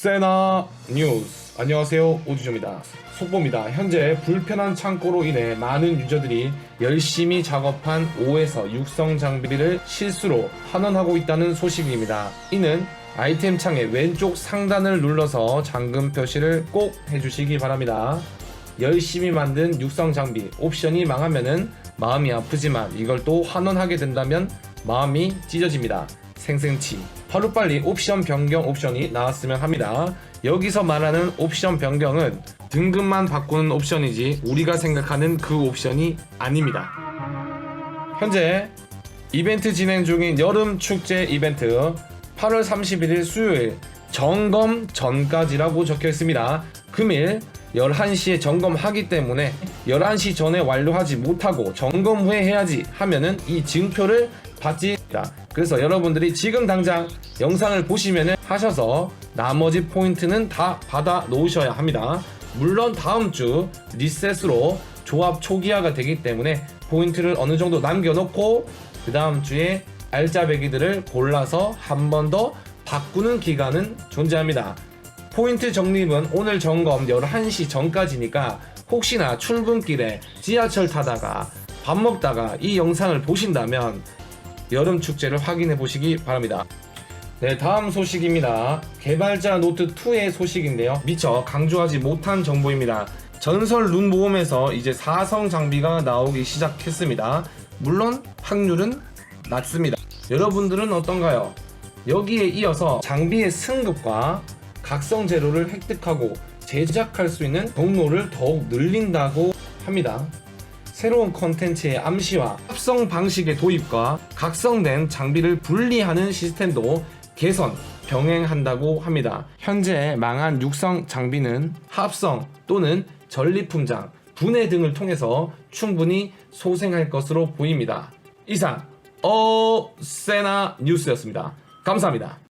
세나 뉴스. 안녕하세요. 오주조입니다. 속보입니다. 현재 불편한 창고로 인해 많은 유저들이 열심히 작업한 5에서 육성 장비를 실수로 환원하고 있다는 소식입니다. 이는 아이템 창의 왼쪽 상단을 눌러서 잠금 표시를 꼭 해주시기 바랍니다. 열심히 만든 육성 장비 옵션이 망하면은 마음이 아프지만 이걸 또 환원하게 된다면 마음이 찢어집니다. 생생치. 하루빨리 옵션 변경 옵션이 나왔으면 합니다. 여기서 말하는 옵션 변경은 등급만 바꾸는 옵션이지 우리가 생각하는 그 옵션이 아닙니다. 현재 이벤트 진행 중인 여름 축제 이벤트 8월 31일 수요일 점검 전까지라고 적혀 있습니다. 금일 11시에 점검하기 때문에 11시 전에 완료하지 못하고 점검 후에 해야지 하면은 이 증표를 받지니다. 그래서 여러분들이 지금 당장 영상을 보시면은 하셔서 나머지 포인트는 다 받아 놓으셔야 합니다. 물론 다음 주 리셋으로 조합 초기화가 되기 때문에 포인트를 어느 정도 남겨놓고 그 다음 주에 알짜배기들을 골라서 한 번 더 바꾸는 기간은 존재합니다. 포인트 적립은 오늘 점검 11시 전까지니까 혹시나 출근길에 지하철 타다가 밥 먹다가 이 영상을 보신다면 여름 축제를 확인해 보시기 바랍니다. 네, 다음 소식입니다. 개발자 노트 2의 소식인데요. 미처 강조하지 못한 정보입니다. 전설 룬 모험에서 이제 4성 장비가 나오기 시작했습니다. 물론 확률은 낮습니다. 여러분들은 어떤가요? 여기에 이어서 장비의 승급과 각성 재료를 획득하고 제작할 수 있는 경로를 더욱 늘린다고 합니다. 새로운 컨텐츠의 암시와 합성 방식의 도입과 각성된 장비를 분리하는 시스템도 개선, 병행한다고 합니다. 현재 망한 육성 장비는 합성 또는 전리품장, 분해 등을 통해서 충분히 소생할 것으로 보입니다. 이상 어세나 뉴스였습니다. 감사합니다.